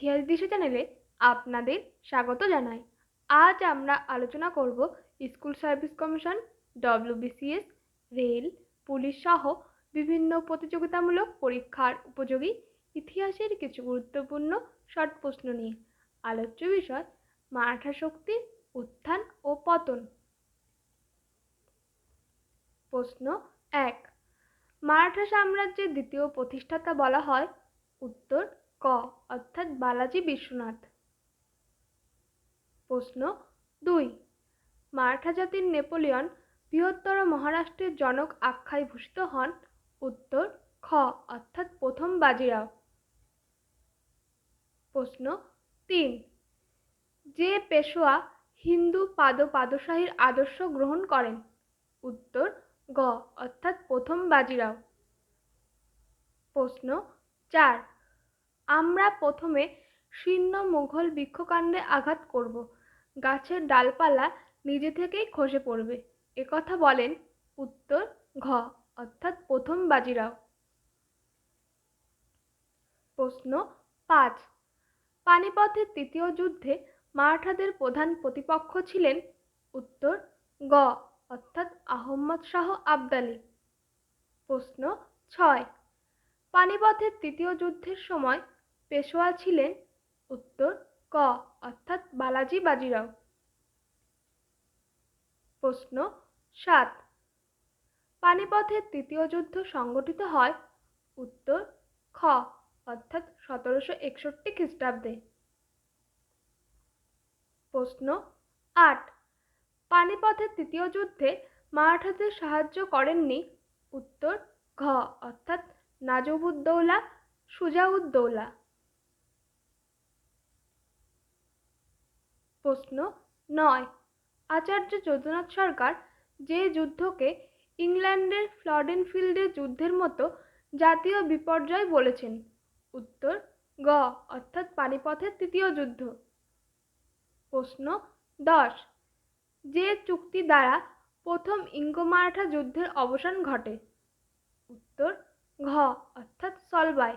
ইতিহাস দিশা চ্যানেলে আপনাদের স্বাগত জানাই। আজ আমরা আলোচনা করব school service commission WBCS rail, police সহ বিভিন্ন প্রতিযোগিতামূলক পরীক্ষার উপযোগী ইতিহাসের কিছু গুরুত্বপূর্ণ শর্ট প্রশ্ন নিয়ে। আলোচ্য বিষয় মারাঠা শক্তির উত্থান ও পতন। প্রশ্ন এক, মারাঠা সাম্রাজ্যের দ্বিতীয় প্রতিষ্ঠাতা বলা হয় উত্তর ক, অর্থাৎ বালাজি বিশ্বনাথ। প্রশ্ন দুই, মারাঠা জাতির নেপোলিয়ন বৃহত্তর মহারাষ্ট্রের জনক আখ্যায় ভূষিত হন? উত্তর, খ, অর্থাৎ প্রথম বাজিরাও। প্রশ্ন তিন, যে পেশোয়া হিন্দু পাদ পাদশাহীর আদর্শ গ্রহণ করেন? উত্তর, গ, অর্থাৎ প্রথম বাজিরাও। প্রশ্ন চার আমরা প্রথমে শীর্ণ মুঘল বৃক্ষকাণ্ডে আঘাত করব। গাছের ডালপালা নিজে থেকেই খসে পড়বে। একথা বলেন উত্তর ঘ, অর্থাৎ প্রথম বাজিরাও। প্রশ্ন পাঁচ, পানিপথের তৃতীয় যুদ্ধে মারাঠাদের প্রধান প্রতিপক্ষ ছিলেন উত্তর গ, অর্থাৎ আহম্মদ শাহ আবদালি। প্রশ্ন ছয়, পানিপথের তৃতীয় যুদ্ধের সময় পেশোয়া ছিলেন উত্তর ক, অর্থাৎ বালাজি বাজিরাও। প্রশ্ন সাত। পানিপথের তৃতীয় যুদ্ধ সংগঠিত হয় উত্তর খ, অর্থাৎ সতেরোশো একষট্টি খ্রিস্টাব্দে। প্রশ্ন আট। পানিপথের তৃতীয় যুদ্ধে মারাঠাদের সাহায্য করেননি উত্তর ঘ, অর্থাৎ নাজবুদ্দৌলা সুজাউদ্দৌলা। প্রশ্ন নয়। আচার্য যদুনাথ সরকার যে যুদ্ধকে ইংল্যান্ডের ফ্লডেন ফিল্ডের যুদ্ধের মতো জাতীয় বিপর্যয় বলেছেন, উত্তর গ, অর্থাৎ পানিপথের তৃতীয় যুদ্ধ। প্রশ্ন দশ, যে চুক্তি দ্বারা প্রথম ইঙ্গো মারাঠা যুদ্ধের অবসান ঘটে? উত্তর ঘ, অর্থাৎ সলবাই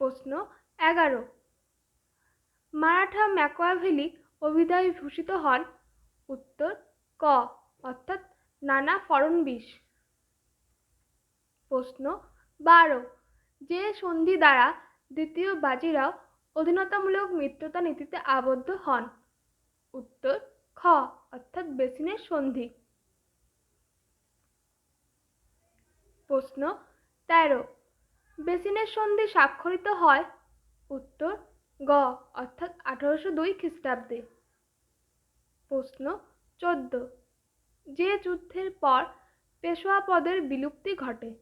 প্রশ্ন এগারো মারাঠা ম্যাকোয়াভেলি অভিধায় ভূষিত হন। উত্তর, ক, অর্থাৎ নানা ফড়নবিশ প্রশ্ন, বারো, যে সন্ধি দ্বারা দ্বিতীয় বাজিরাও অধীনতামূলক মিত্রতা নীতিতে আবদ্ধ হন। উত্তর, খ, অর্থাৎ বেসিনের সন্ধি। প্রশ্ন, তেরো, বেসিনের সন্ধি স্বাক্ষরিত হয়? উত্তর গ, অর্থাৎ আঠারোশো দুই খ্রিস্টাব্দে। প্রশ্ন চোদ্দ, যে যুদ্ধের পর পেশোয়া পদের বিলুপ্তি ঘটে?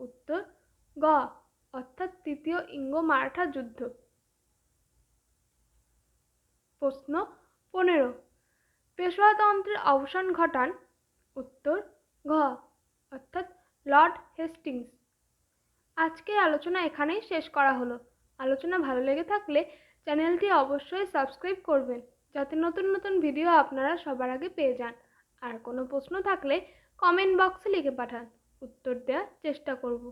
উত্তর, গ, অর্থাৎ তৃতীয় ইঙ্গ মারাঠা যুদ্ধ। প্রশ্ন পনেরো পেশোয়াতন্ত্রের অবসান ঘটান? উত্তর, ঘ, অর্থাৎ লর্ড হেস্টিংস। আজকের আলোচনা এখানেই শেষ করা হলো। আলোচনা ভালো লেগে থাকলে চ্যানেলটি অবশ্যই সাবস্ক্রাইব করবেন, যাতে নতুন নতুন ভিডিও আপনারা সবার আগে পেয়ে যান। আর কোনো প্রশ্ন থাকলে কমেন্ট বক্সে লিখে পাঠান। উত্তর দেওয়ার চেষ্টা করব।